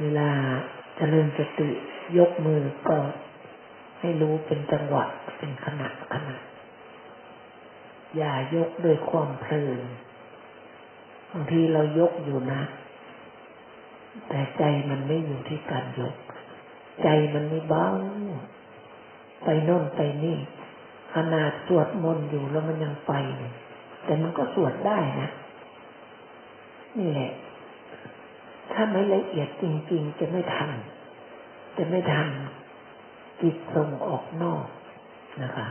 เวลาเจริญสติยกมือก็ให้รู้เป็นจังหวะเป็นขณะขณะอย่ายกด้วยความเพลินบางทีเรายกอยู่นะ แต่ใจมันไม่อยู่ที่การยก ใจมันไม่เบาไปโน่นไปนี่ขนาดสวดมนต์อยู่แล้วมันยังไป แต่มันก็สวดได้นะนี่แหละ ถ้าไม่ละเอียดจริง ๆ จะไม่ทัน จะไม่ทันจิตส่งออกนอกนะคะ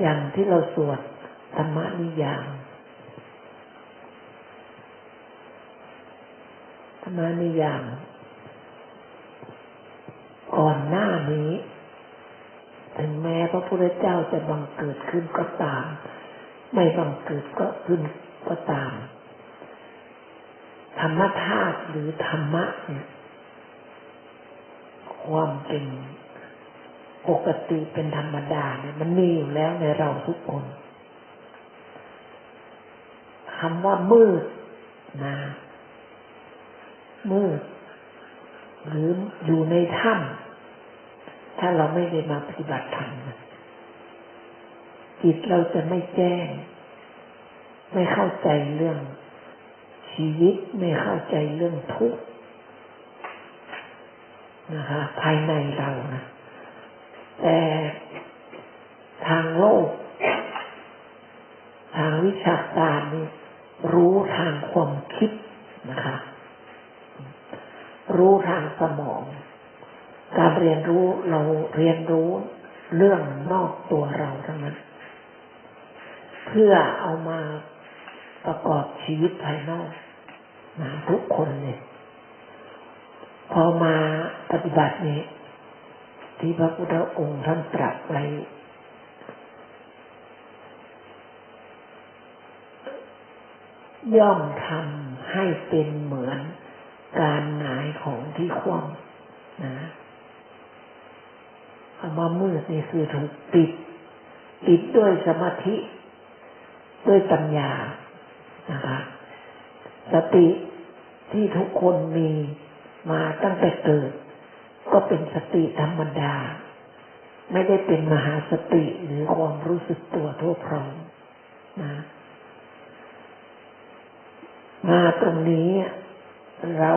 อย่างที่เราสวดธรรมนิยามธรรมนิยามก่อนหน้านี้ ถึงแม้พระพุทธเจ้าจะบังเกิดขึ้นก็ตาม ไม่บังเกิดก็ขึ้น ก็ตาม ธรรมธาตุหรือธรรมะเนี่ย ความเป็นปกติเป็นธรรมดาเนี่ยมันมีอยู่แล้วในเราทุกคนคำว่ามืดนะมืด หรืออยู่ในถ้ำถ้าเราไม่ได้มาปฏิบัติธรรมจิตเราจะไม่แจ้ง ไม่เข้าใจเรื่องชีวิตไม่เข้าใจเรื่องทุกข์นะคะ ภายในเรานะแต่ทางโลก ทางวิชาการนี่รู้ทางความคิดนะคะ รู้ทางสมอง การเรียนรู้เราเรียนรู้เรื่องนอกตัวเราทั้งนั้นเพื่อเอามา ประกอบชีวิตภายนอกนะทุกคนเนี่ย พอมาปฏิบัตินี้ที่พระพุทธองค์ท่านตรัสไว้ย่อมทำให้เป็นเหมือนการหงายของที่คว่ำนะคำว่ามืดนี่คือถูกปิด ปิดด้วยสมาธิ ด้วยปัญญา นะคะสติที่ทุกคนมีมาตั้งแต่เกิด ก็เป็นสติธรรมดา ไม่ได้เป็นมหาสติหรือความรู้สึกตัวทั่วพร้อมนะมาตรงนี้เรา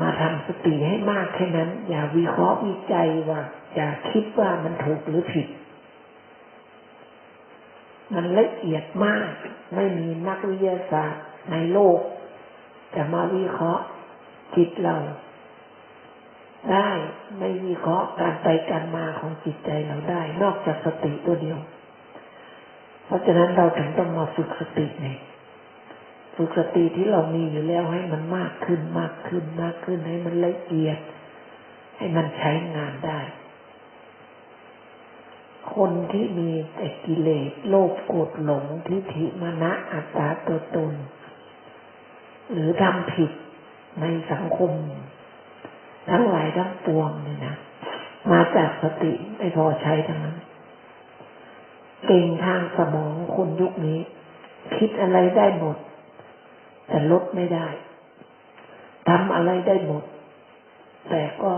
มาทำสติให้มากแค่นั้น อย่าวิเคราะห์วิจัยว่า อย่าคิดว่ามันถูกหรือผิด มันละเอียดมาก ไม่มีนักวิทยาศาสตร์ในโลก จะมาวิเคราะห์จิตเรา ได้ไม่วิเคราะห์การไปการมาของจิตใจเราได้ นอกจากสติตัวเดียว เพราะฉะนั้นเราถึงต้องมาฝึกสติไงฝึกสติที่เรามีอยู่แล้วให้มันมากขึ้นมากขึ้นมากขึ้นให้มันละเอียด ให้มันใช้งานได้ คนที่มีแต่กิเลสโลภโกรธหลงทิฏฐิมานะอัตตาตัวตน หรือทำผิดในสังคม ทั้งหลายทั้งปวงเนี่ยนะมาจากสติไม่พอใช้ทั้งนั้นเก่งทางสมองคนยุคนี้ คิดอะไรได้หมด แต่ลดไม่ได้ทำอะไรได้หมด แต่ก็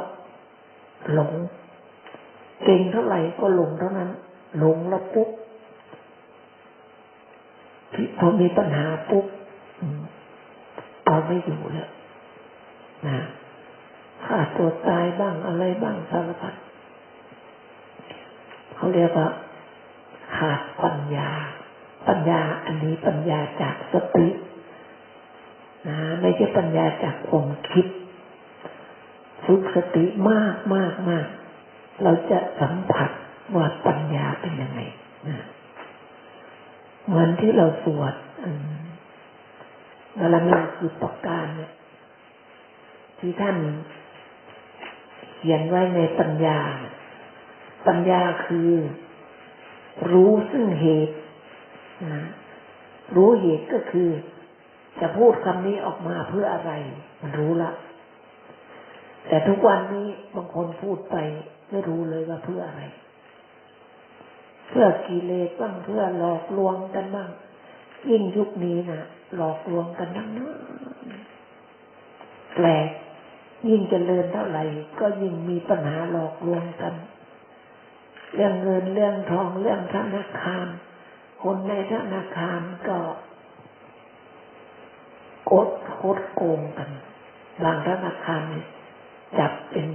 หลง เก่งเท่าไหร่ก็หลงเท่านั้น หลงแล้วปุ๊บพอมีปัญหาปุ๊บเอาไม่อยู่แล้วนะขาดตัวตายบ้างอะไรบ้างสารพัดเขาเรียกว่าขาดปัญญา ปัญญาอันนี้ปัญญาจากสตินะไม่ใช่ปัญญาจากความคิด ฝึกสติมากมากมาก เราจะสัมผัสว่าปัญญาเป็นยังไงนะเหมือนที่เราสวดเวลามีสิบประการเนี่ยที่ท่านเขียนไว้ในปัญญา ปัญญาคือ รู้ซึ่งเหตุนะรู้เหตุก็คือ จะพูดคำนี้ออกมาเพื่ออะไร มันรู้ละ แต่ทุกวันนี้บางคนพูดไปไม่รู้เลยว่าเพื่ออะไร เพื่อกิเลสบ้างเพื่อหลอกลวงกันบ้างยิ่งยุคนี้นะหลอกลวงกันนักนแปลกยิ่งเจริญเท่าไหร่ ก็ยิ่งมีปัญหาหลอกลวงกัน เรื่องเงินเรื่องทองเรื่องธนาคาร คนในธนาคารก็กดโคดโกงกัน บางธนาคาร จับเป็น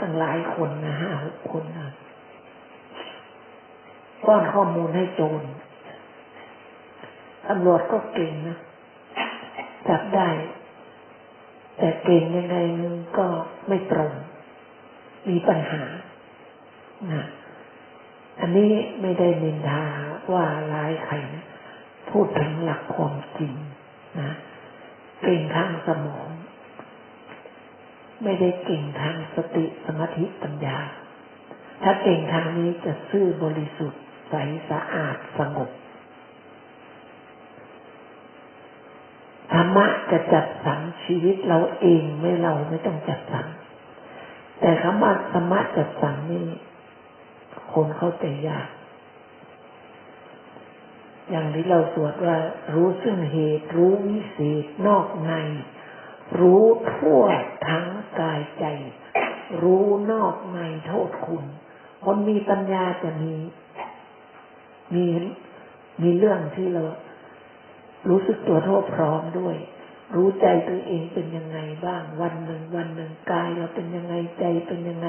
ตั้งหลายคนนะห้าหกคนนะป้อนข้อมูลให้โจรตำรวจก็เก่งนะจับได้ แต่เก่งยังไงมันก็ไม่ตรง มีปัญหานะอันนี้ไม่ได้นินทาว่าร้ายใครนะพูดถึงหลักความจริงนะเก่งทางสมอง ไม่ได้เก่งทางสติสมาธิปัญญา ถ้าเก่งทางนี้จะซื่อบริสุทธิ์ใสสะอาดสงบธรรมะจะจัดสรรชีวิตเราเองไม่เราไม่ต้องจัดสรรแต่คำว่าธรรมะจัดสรรนี่คนเข้าใจยาก อย่างที่เราสวดว่ารู้ซึ่งเหตุรู้วิเศษนอกใน รู้ทั่วทั้งกายใจ รู้นอกในโทษคุณ คนมีปัญญาจะมี มีมีเรื่องที่เรารู้สึกตัวทั่วพร้อมด้วย รู้ใจตัวเองเป็นยังไงบ้าง วันหนึ่งวันหนึ่งกายเราเป็นยังไงใจเป็นยังไง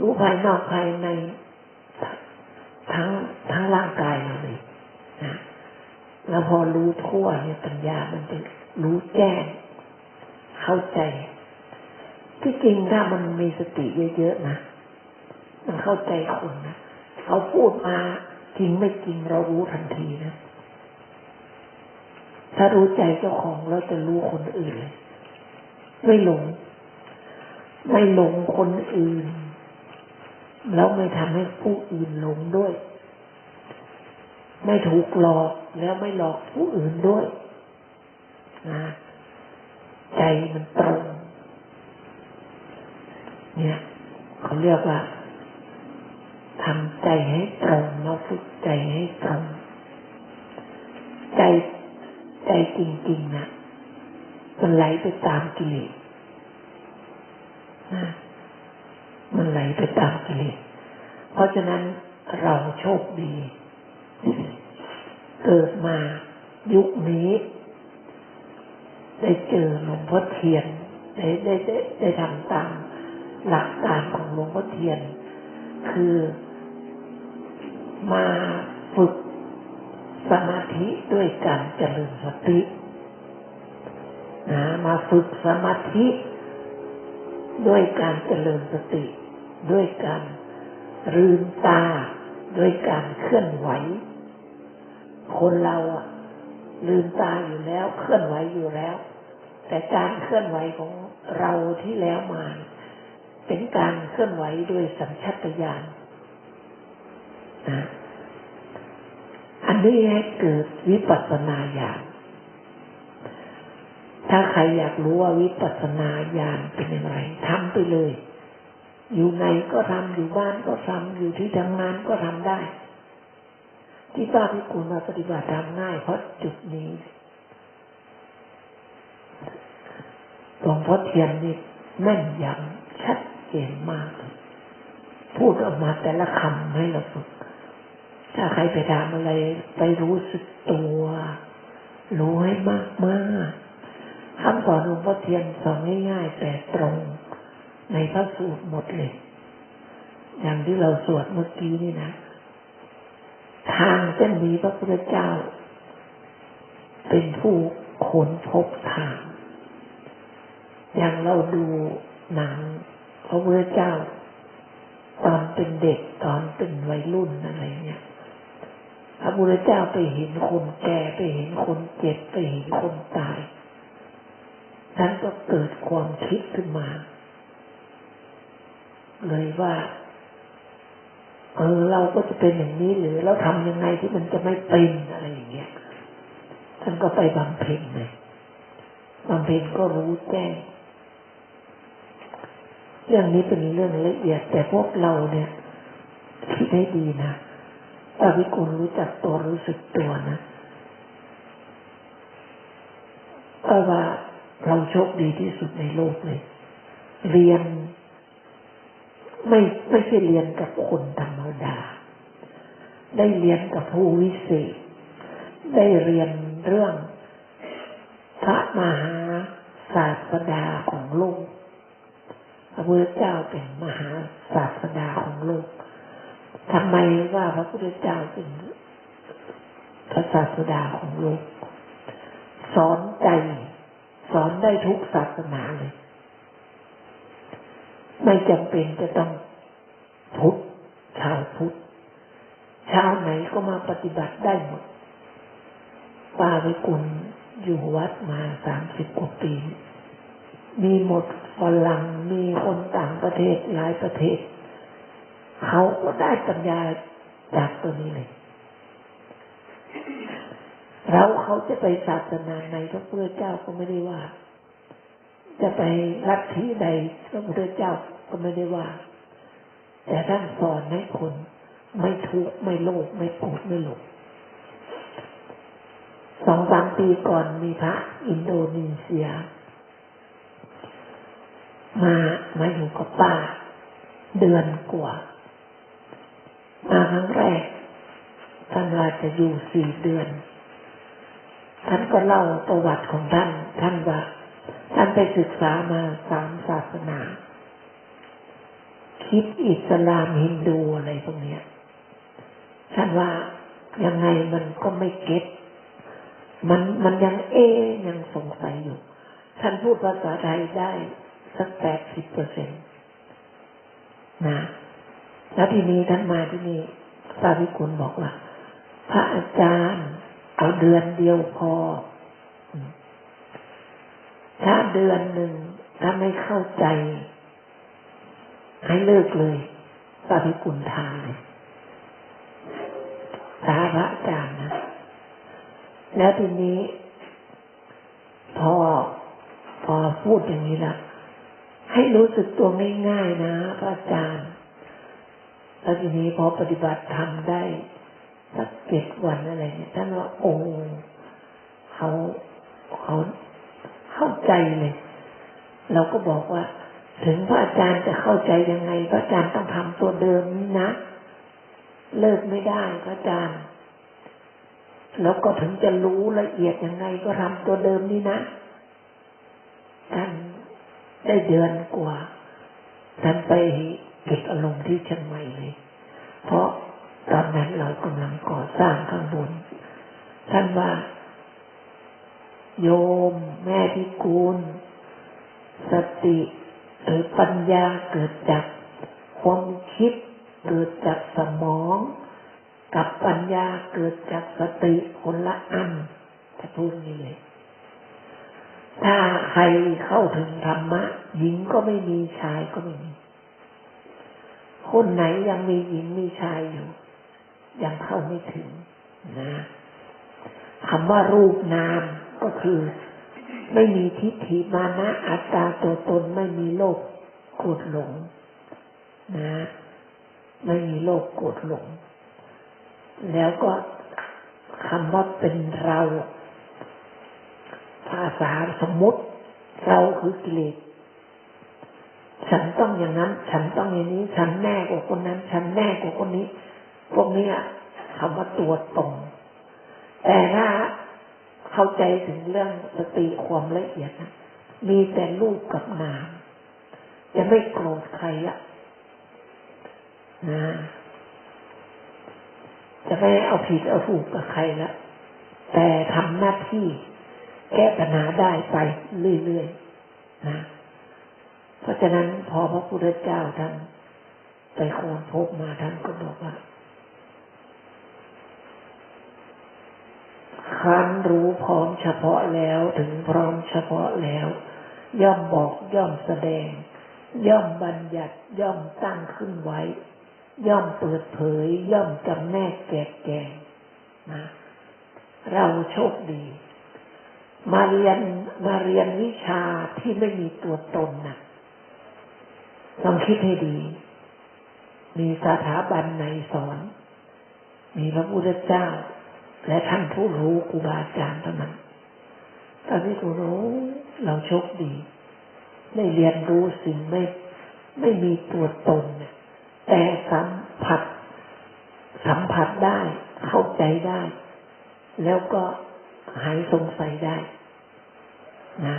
รู้ภายนอกภายใน ทั้งทั้งร่างกายเราเลยนะแล้วพอรู้ทั่วเนี่ยปัญญามันจะรู้แจ้ง เข้าใจ ที่จริงถ้ามันมีสติเยอะๆนะมันเข้าใจคนนะเขาพูดมาจริงไม่จริงเรารู้ทันทีนะ ถ้ารู้ใจเจ้าของเราจะรู้คนอื่นเลย ไม่หลง ไม่หลงคนอื่น แล้วไม่ทำให้ผู้อื่นหลงด้วย ไม่ถูกหลอกแล้วไม่หลอกผู้อื่นด้วยนะ ใจมันตรง เนี่ยเขาเรียกว่าทำใจให้ตรงเราฝึกใจให้ตรง ใจใจจริงๆนะมันไหลไปตามกิเลสนะมันไหลไปตามกิเลสเพราะฉะนั้นเราโชคดี เกิดมายุคนี้ ได้เจอหลวงพ่อเทียนได้ได้ได้ได้ทำตามหลักการของหลวงพ่อเทียน คือมาฝึกสมาธิด้วยการเจริญสตินะมาฝึกสมาธิด้วยการเจริญสติ ด้วยการลืมตา ด้วยการเคลื่อนไหว คนเราอะลืมตาอยู่แล้ว เคลื่อนไหวอยู่แล้ว แต่การเคลื่อนไหวของเราที่แล้วมา เป็นการเคลื่อนไหวด้วยสัญชาตญาณนะอันนี้ให้เกิดวิปัสสนาญาณถ้าใครอยากรู้ว่าวิปัสสนาญาณเป็นยังไงทำไปเลย อยู่ไหนก็ทำอยู่บ้านก็ทำอยู่ที่ทำงานก็ทำได้ ที่ป้าพิกุลมาปฏิบัติทำง่ายเพราะจุดนี้ หลวงพ่อเทียนนี่แม่นยำชัดเจนมากพูดออกมาแต่ละคำให้เราฝึก ถ้าใครไปทำอะไร ไปรู้สึกตัว รู้ให้มากมากคำสอนหลวงพ่อเทียนสอนง่ายๆแต่ตรงในพระสูตรหมดเลย อย่างที่เราสวดเมื่อกี้นี่นะ ทางเส้นนี้พระพุทธเจ้า เป็นผู้ค้นพบทาง อย่างเราดูหนังพระพุทธเจ้า ตอนเป็นเด็กตอนเป็นวัยรุ่นอะไรเนี่ยพระพุทธเจ้าไปเห็นคนแก่ไปเห็นคนเจ็บไปเห็นคนตายนั้นก็เกิดความคิดขึ้นมา เลยว่า เออเราก็จะเป็นอย่างนี้หรือเราทำยังไงที่มันจะไม่เป็นอะไรอย่างเงี้ยท่านก็ไปบำเพ็ญเลยบำเพ็ญก็รู้แจ้ง เรื่องนี้เป็นเรื่องละเอียด แต่พวกเราเนี่ยคิดให้ดีนะตาวิกุลรู้จักตัวรู้สึกตัวนะเพราะว่าเราโชคดีที่สุดในโลกเลย เรียน ไม่ไม่ใช่เรียนกับคนธรรมดา ได้เรียนกับผู้วิเศษ ได้เรียนเรื่องพระมหาศาสดาของโลก พระพุทธเจ้าเป็นมหาศาสดาของโลกทำไมว่าพระพุทธเจ้าเป็นพระศาสดาของโลก สอนใจ สอนได้ทุกศาสนาเลย ไม่จำเป็นจะต้องพุทธชาวพุทธชาวไหนก็มาปฏิบัติได้หมดป้าไปกุลอยู่วัดมาสามสิบกว่าปี มีหมด ฝรั่งมีคนต่างประเทศหลายประเทศ เขาก็ได้ปัญญาจากตัวนี้เลย เราเขาจะไปศาสนาไหนพระพุทธเจ้าก็ไม่ได้ว่า จะไปรัฐที่ใดพระพุทธเจ้าก็ไม่ได้ว่า แต่ท่านสอนให้คนไม่ทุกข์ไม่โลภไม่โกรธไม่หลงสองสามปีก่อนมีพระอินโดนีเซีย มามาอยู่กับป้า เดือนกว่า มาครั้งแรกท่านว่าจะอยู่สี่เดือน ท่านก็เล่าประวัติของท่าน ท่านว่า ท่านไปศึกษามาสามศาสนาคิดอิสลามฮินดูอะไรพวกนี้ท่านว่ายังไงมันก็ไม่เก็ตมันมันยังเอยังสงสัยอยู่ ท่านพูดภาษาไทยได้ สักแปดสิบเปอร์เซ็นต์นะ แล้วทีนี้ท่านมาที่นี่สาวิกุลบอกว่า พระอาจารย์ เอาเดือนเดียวพอ ถ้าเดือนหนึ่งถ้าไม่เข้าใจ ให้เลิกเลยสาวิกุลทาเลยสาพระอาจารย์นะ แล้วทีนี้ พอพอพูดอย่างนี้ละ ให้รู้สึกตัวง่ายๆนะพระอาจารย์แล้วทีนี้พอปฏิบัติทำได้สักเจ็ดวันอะไรเนี่ยท่านว่าโอ้เขาเขาเข้าใจเลย เราก็บอกว่า ถึงพระอาจารย์จะเข้าใจยังไง พระอาจารย์ต้องทำตัวเดิมนี้นะ เลิกไม่ได้พระอาจารย์ แล้วก็ถึงจะรู้ละเอียดยังไงก็ทำตัวเดิมนี่นะท่าน ได้เดือนกว่าท่านไปเก็บอารมณ์ที่เชียงใหม่เลย เพราะตอนนั้นเรากำลังก่อสร้างข้างบน ท่านว่า โยม แม่พิกูล สติหรือปัญญาเกิดจากความคิดเกิดจากสมอง กับปัญญาเกิดจากสติคนละอันจะพูดนี้เลย ถ้าใครเข้าถึงธรรมะ หญิงก็ไม่มีชายก็ไม่มี คนไหนยังมีหญิงมีชายอยู่ ยังเข้าไม่ถึงนะคำว่ารูปนามก็คือ ไม่มีทิฏฐิมานะอัตตาตัวตนไม่มีโลกโกรธหลง นะ ไม่มีโลกโกรธหลง แล้วก็คำว่าเป็นเรา ษาสมมติ เราคือกิเลสฉันต้องอย่างนั้น ฉันต้องอย่างนี้ ฉันแน่กว่าคนนั้น ฉันแน่กว่าคนนี้ พวกนี้คำว่าตัวตรงแต่ถ้าเข้าใจถึงเรื่องสติความละเอียดนะมีแต่รูปกับนามจะไม่โกรธใครอะนะจะไม่เอาผิดเอาถูกกับใครละแต่ทำหน้าที่ แก้ปัญหาได้ไปเรื่อยๆนะ เพราะฉะนั้นพอพระพุทธเจ้าท่านไปโคนพบมาท่านก็บอกว่าคันรู้พร้อมเฉพาะแล้วถึงพร้อมเฉพาะแล้ว ย่อมบอกย่อมแสดง ย่อมบัญญัติย่อมตั้งขึ้นไว้ ย่อมเปิดเผย ย่อมจำแนกแกกแกงนะเราโชคดี มาเรียนมาเรียนวิชาที่ไม่มีตัวตนนะลองคิดให้ดี มีสถาบันไหนสอน มีพระพุทธเจ้า และท่านผู้รู้ครูบาอาจารย์เท่านั้นตอนนี้กูรู้เราโชคดี ได้เรียนรู้สิ่งไม่ไม่มีตัวตนเนี่ยแต่สัมผัส สัมผัสได้ เข้าใจได้ แล้วก็หายสงสัยได้ นะ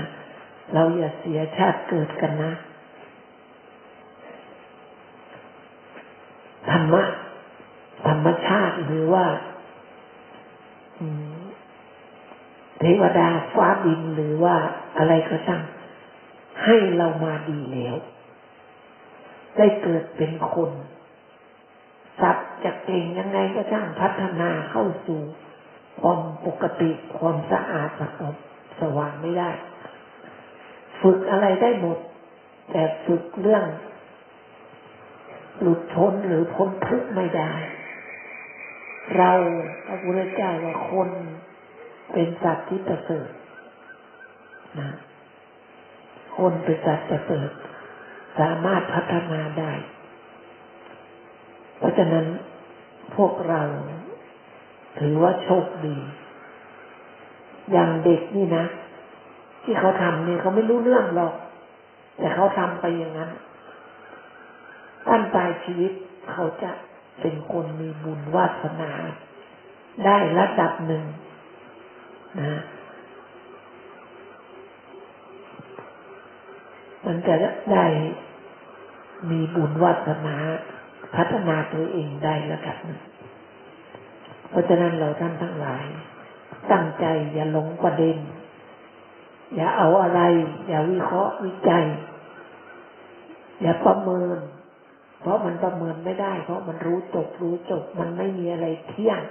เราอย่าเสียชาติเกิดกันนะ ธรรมะ ธรรมชาติหรือว่าเทวดาฟ้าดินหรือว่าอะไรก็ช่างให้เรามาดีแล้ว ได้เกิดเป็นคนสัตว์จะเก่งยังไงก็ช่างพัฒนาเข้าสู่ความปกติความสะอาดสะอาด สว่างไม่ได้ ฝึกอะไรได้หมด แต่ฝึกเรื่อง หลุดพ้นหรือพ้นทุกข์ไม่ได้ เราพระพุทธเจ้าว่าคนเป็นสัตว์ที่ประเสริฐนะคนเป็นสัตว์ประเสริฐสามารถพัฒนาได้ เพราะฉะนั้นพวกเราถือว่าโชคดี อย่างเด็กนี่นะ ที่เขาทำเนี่ยเขาไม่รู้เรื่องหรอก แต่เขาทำไปอย่างนั้นตั้นปลายชีวิตเขาจะเป็นคนมีบุญวาสนา ได้ระดับหนึ่งนะมันจะได้มีบุญวาสนา พัฒนาตัวเองได้ระดับหนึ่งเพราะฉะนั้นเราท่านทั้งหลาย ตั้งใจอย่าหลงประเด็น อย่าเอาอะไร อย่าวิเคราะห์วิจัย อย่าประเมิน เพราะมันประเมินไม่ได้ เพราะมันรู้จบรู้จบ มันไม่มีอะไรเที่ยง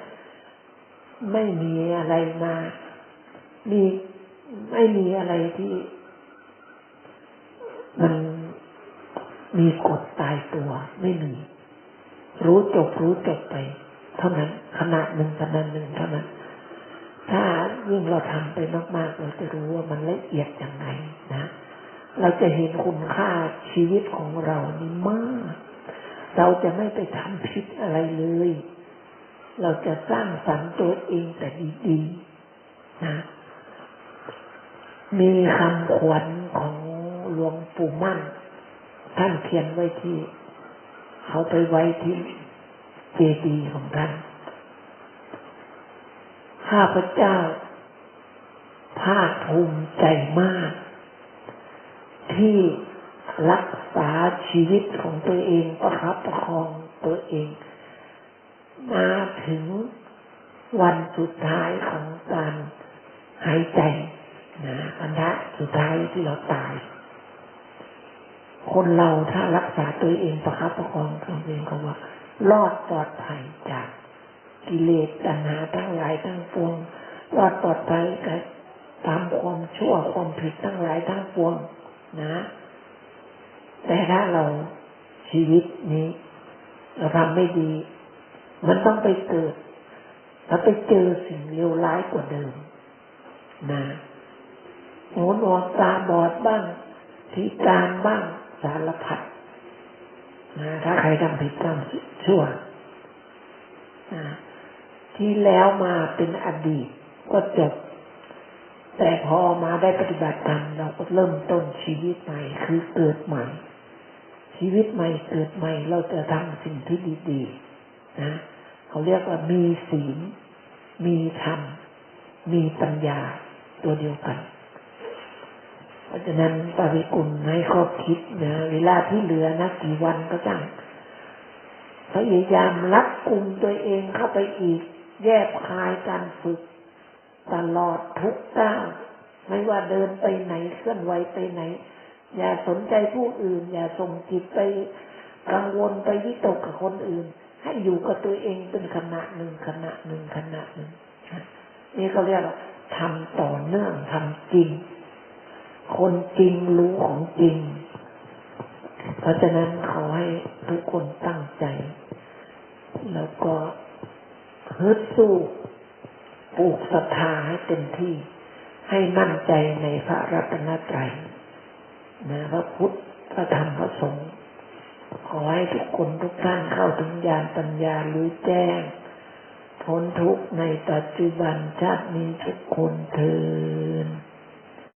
ไม่มีอะไรมามีไม่มีอะไรที่ มันมีกฎตายตัว ไม่มี รู้จบรู้จบไป เท่านั้นขณะหนึ่งขณะหนึ่งเท่านั้น ถ้ายิ่งเราทำไปมาก ๆ เราจะรู้ว่ามันละเอียดอย่างไรนะ เราจะเห็นคุณค่าชีวิตของเรานี่มาก เราจะไม่ไปทำผิดอะไรเลย เราจะสร้างสรรค์ตัวเองแต่ดีๆนะ มีคำขวัญของหลวงปู่มั่น ท่านเขียนไว้ที่ เขาไปไว้ที่เจดีย์ของท่าน ข้าพเจ้า ภาคภูมิใจมาก ที่รักษาชีวิตของตัวเองประคับประคองตัวเอง มาถึงวันสุดท้ายของการหายใจนะอันทะสุดท้ายที่เราตาย คนเราถ้ารักษาตัวเองประคับประคองตัวเองก็ว่า รอดปลอดภัยจาก กิเลสตัณหาทั้งหลายทั้งปวงรอดปลอดภัยกับตามความชั่วความผิดทั้งหลายทั้งปวงนะ แต่ถ้าเราชีวิตนี้ เราทำไม่ดี มันต้องไปเกิด แล้วไปเจอสิ่งเลวร้ายกว่าเดิมนะหูหนวกตาบอดบ้างพิการบ้างสารพัดนะถ้าใครทำผิดทำชั่วนะ ที่แล้วมาเป็นอดีตก็จบ แต่พอมาได้ปฏิบัติธรรมเราก็เริ่มต้นชีวิตใหม่คือเกิดใหม่ ชีวิตใหม่เกิดใหม่เราจะทำสิ่งที่ดีๆนะเขาเรียกว่ามีศีล มีธรรม มีปัญญาตัวเดียวกัน เพราะฉะนั้นปาริกุลให้ครอคิดนะเวลาที่เหลือนะกี่วันก็จังพยายามรัดกลุ่มตัวเองเข้าไปอีก แยบคายการฝึก ตลอดทุกก้าวไม่ว่าเดินไปไหนเคลื่อนไหวไปไหน อย่าสนใจผู้อื่น อย่าส่งจิตไปกังวลไปวิตกกับคนอื่น ให้อยู่กับตัวเองเป็นขณะหนึ่งขณะหนึ่งขณะหนึ่งนี่เขาเรียกว่าทำต่อเนื่องทำจริง คนจริงรู้ของจริง เพราะฉะนั้นขอให้ทุกคนตั้งใจ แล้วก็ ฮึดสู้ปลูกศรัทธาให้เต็มที่ ให้มั่นใจในพระรัตนตรัยนะพระพุทธพระธรรมพระสงฆ์ขอให้ทุกคนทุกท่านเข้าถึงญาณปัญญารู้แจ้งพ้นทุกข์ในปัจจุบันชาตินี้ทุกคนเธอ